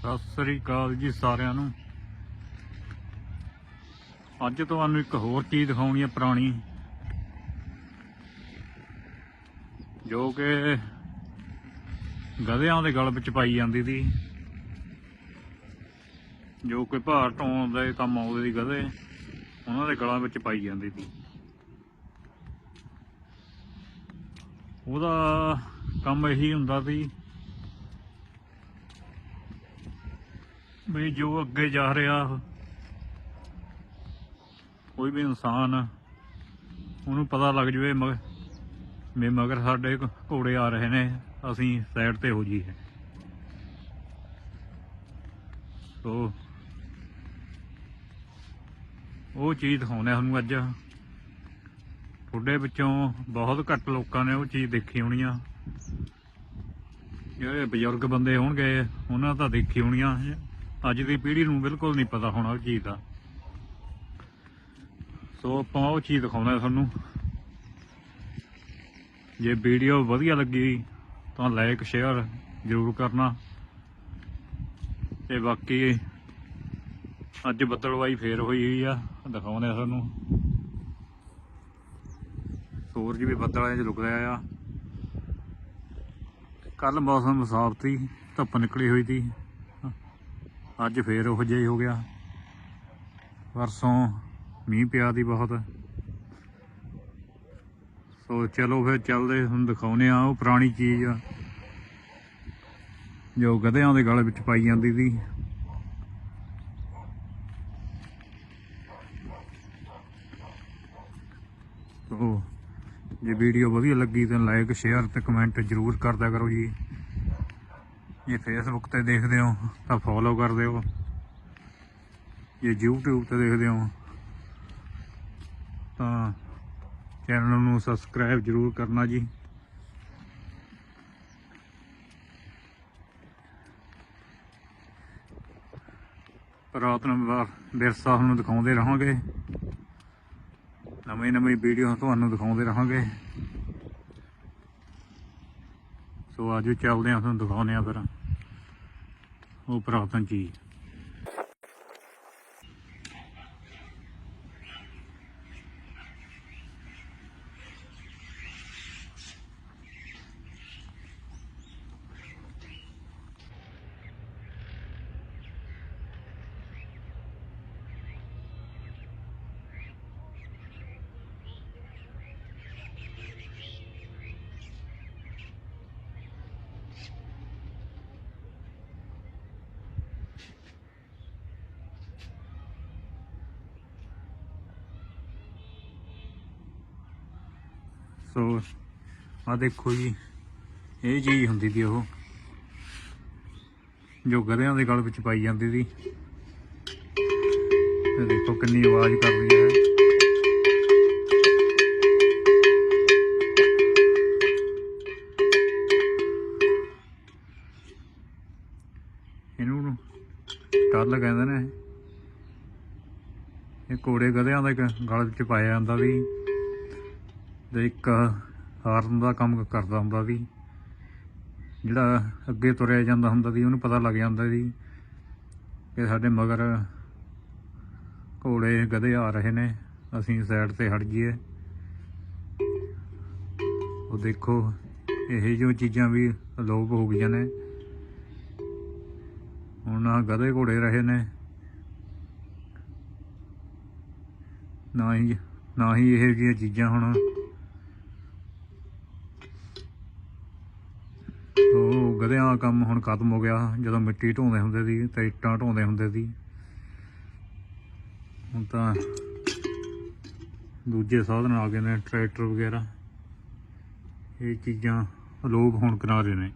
ਸਤਿ ਸ੍ਰੀ ਅਕਾਲ ਜੀ ਸਾਰਿਆਂ ਨੂੰ। ਅੱਜ ਤੁਹਾਨੂੰ ਇੱਕ ਹੋਰ ਚੀਜ਼ ਦਿਖਾਉਣੀ ਹੈ ਪੁਰਾਣੀ। ਜੋ ਕਿ ਗਧਿਆਂ ਦੇ ਗਲ ਵਿੱਚ ਪਾਈ ਜਾਂਦੀ ਸੀ। ਜੋ ਕਿ ਭਾਰ ਢੋਣ ਦੇ ਕੰਮ ਆਉਂਦੇ ਸੀ ਗਧੇ, ਉਹਨਾਂ ਦੇ ਗਲਾਂ ਵਿੱਚ ਪਾਈ ਜਾਂਦੀ ਸੀ। ਉਹਦਾ ਕੰਮ ਇਹੀ ਹੁੰਦਾ ਸੀ ਵੀ ਜੋ ਅੱਗੇ ਜਾ ਰਿਹਾ, ਕੋਈ ਵੀ ਇਨਸਾਨ, ਉਹਨੂੰ ਪਤਾ ਲੱਗ ਜਵੇ ਮ- ਮਗਰ ਸਾਡੇ ਘੋੜੇ ਆ ਰਹੇ ਨੇ, ਅਸੀਂ ਸਾਈਡ ਤੇ ਹੋ ਜੀ ਸੋ, ਉਹ ਚੀਜ਼ ਦਿਖਾਉਂਦੇ ਸਾਨੂੰ ਅੱਜ। ਤੁਹਾਡੇ ਵਿੱਚੋਂ ਬਹੁਤ ਘੱਟ ਲੋਕਾਂ ਨੇ ਉਹ ਚੀਜ਼ ਦੇਖੀ ਹੋਣੀ ਆ। ਜਿਹੜੇ ਬਜ਼ੁਰਗ ਬੰਦੇ ਹੋਣਗੇ, ਉਹਨਾਂ ਤਾਂ ਦੇਖੀ ਹੋਣੀਆਂ ਅੱਜ ਦੀ ਪੀੜ੍ਹੀ ਨੂੰ ਬਿਲਕੁਲ ਨਹੀਂ ਪਤਾ ਹੋਣਾ ਉਹ ਚੀਜ਼ ਦਾ। ਸੋ ਆਪਾਂ ਉਹ ਚੀਜ਼ ਦਿਖਾਉਂਦੇ ਆ ਤੁਹਾਨੂੰ। ਜੇ ਵੀਡੀਓ ਵਧੀਆ ਲੱਗੀ ਤਾਂ ਲਾਈਕ ਸ਼ੇਅਰ ਜ਼ਰੂਰ ਕਰਨਾ। ਤੇ ਬਾਕੀ ਅੱਜ ਬੱਦਲਵਾਈ ਫੇਰ ਹੋਈ ਹੋਈ ਆ, ਦਿਖਾਉਂਦੇ ਆ ਤੁਹਾਨੂੰ। ਸੂਰਜ ਵੀ ਬੱਦਲਾਂ 'ਚ ਲੁਕ ਰਿਹਾ ਆ। ਕੱਲ ਮੌਸਮ ਸਾਫ਼ ਸੀ, ਧੁੱਪ ਨਿਕਲੀ ਹੋਈ ਸੀ। ਅੱਜ ਫੇਰ ਉਹ ਜਿਹਾ ਹੀ ਹੋ ਗਿਆ। ਪਰਸੋਂ ਮੀਂਹ ਪਿਆ ਦੀ ਬਹੁਤ। ਸੋ ਚਲੋ ਫਿਰ ਚੱਲਦੇ, ਹੁਣ ਦਿਖਾਉਨੇ ਆ ਉਹ ਪੁਰਾਣੀ ਚੀਜ਼। ਆ ਜੋ ਗਧਿਆਂ ਦੇ ਗਲ ਵਿੱਚ ਪਾਈ ਜਾਂਦੀ ਸੀ। ਸੋ ਜੇ ਵੀਡੀਓ ਵਧੀਆ ਲੱਗੀ ਤਾਂ ਲਾਈਕ ਸ਼ੇਅਰ ਤੇ ਕਮੈਂਟ ਜ਼ਰੂਰ ਕਰਦਾ ਕਰੋ ਜੀ। ਜੇ ਫੇਸਬੁੱਕ ਤੇ ਦੇਖਦੇ ਹੋ, ਤਾਂ ਫੋਲੋ ਕਰ ਦਿਓ ਜੇ YouTube ਤੇ ਦੇਖਦੇ ਹੋ, ਤਾਂ ਚੈਨਲ ਨੂੰ ਸਬਸਕ੍ਰਾਈਬ ਜ਼ਰੂਰ ਕਰਨਾ ਜੀ। ਰਾਤ ਨੂੰ ਵਾ- ਵਿਰਸਾ ਤੁਹਾਨੂੰ ਦਿਖਾਉਂਦੇ ਰਹਾਂਗੇ। ਨਵੀਂ ਨਵੀਂ ਵੀਡੀਓ ਤੁਹਾਨੂੰ ਦਿਖਾਉਂਦੇ ਰਹਾਂਗੇ। ਸੋ ਆਜੋ ਚੱਲਦੇ ਹਾਂ, ਤੁਹਾਨੂੰ ਦਿਖਾਉਂਦੇ ਆ ਫਿਰ। ਉਹ ਪੁਰਾਤਨ ਚੀਜ਼ ਸੋ ਆ ਦੇਖੋ ਜੀ, ਇਹ ਚੀਜ਼ ਹੁੰਦੀ ਸੀ ਉਹ, ਜੋ ਗਧਿਆਂ ਦੇ ਗਲ ਵਿੱਚ ਪਾਈ ਜਾਂਦੀ ਸੀ। ਤੇ ਦੇਖੋ ਕਿੰਨੀ ਆਵਾਜ਼ ਕਰ ਰਹੀ ਹੈ। ਇਹਨੂੰ ਟੱਲ ਕਹਿੰਦੇ ਨੇ। ਇਹ ਕੋੜੇ ਗਧਿਆਂ ਦੇ ਗਲ ਵਿੱਚ ਪਾਇਆ ਜਾਂਦਾ ਸੀ। ਤੇ ਇੱਕ ਹਾਰਨ ਦਾ ਕੰਮ ਕਰਦਾ ਹੁੰਦਾ ਸੀ। ਜਿਹੜਾ ਅੱਗੇ ਤੁਰਿਆ ਜਾਂਦਾ ਹੁੰਦਾ ਸੀ, ਉਹਨੂੰ ਪਤਾ ਲੱਗ ਜਾਂਦਾ ਸੀ ਕਿ ਸਾਡੇ ਮਗਰ ਘੋੜੇ ਗਧੇ ਆ ਰਹੇ ਨੇ, ਅਸੀਂ ਸਾਈਡ ਤੇ ਹਟ ਜਾਈਏ। ਉਹ ਦੇਖੋ, ਇਹ ਜੋ ਚੀਜ਼ਾਂ ਵੀ ਅਲੋਪ ਹੋ ਗਈਆਂ ਨੇ। ਹੁਣ ਨਾ ਗਧੇ ਘੋੜੇ ਰਹੇ ਨੇ, ਨਾ ਹੀ ਨਾ ਹੀ ਇਹ ਜਿਹੀਆਂ ਚੀਜ਼ਾਂ ਹੁਣ ਉਹ ਗਧਿਆਂ ਕੰਮ ਹੁਣ ਖਤਮ ਹੋ ਗਿਆ। ਜਦੋਂ ਮਿੱਟੀ ਢੋਂਦੇ ਹੁੰਦੇ ਸੀ ਤੇ ਇੱਟਾਂ ਢੋਂਦੇ ਹੁੰਦੇ ਸੀ। ਹੁਣ ਤਾਂ ਦੂਜੇ ਸਾਧਨ ਆ ਗਏ ਨੇ, ਟਰੈਕਟਰ ਵਗੈਰਾ। ਇਹ ਚੀਜ਼ਾਂ ਅਲੋਪ ਹੋਣ ਕਿਨਾਰੇ ਨੇ।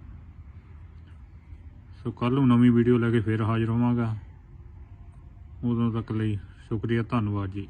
ਸੋ ਕੱਲ ਨੂੰ ਨਵੀਂ ਵੀਡੀਓ ਲੈ ਕੇ ਫੇਰ ਹਾਜ਼ਰ ਹੋਵਾਂਗਾ। ਉਦੋਂ ਤੱਕ ਲਈ ਸ਼ੁਕਰੀਆ, ਧੰਨਵਾਦ ਜੀ।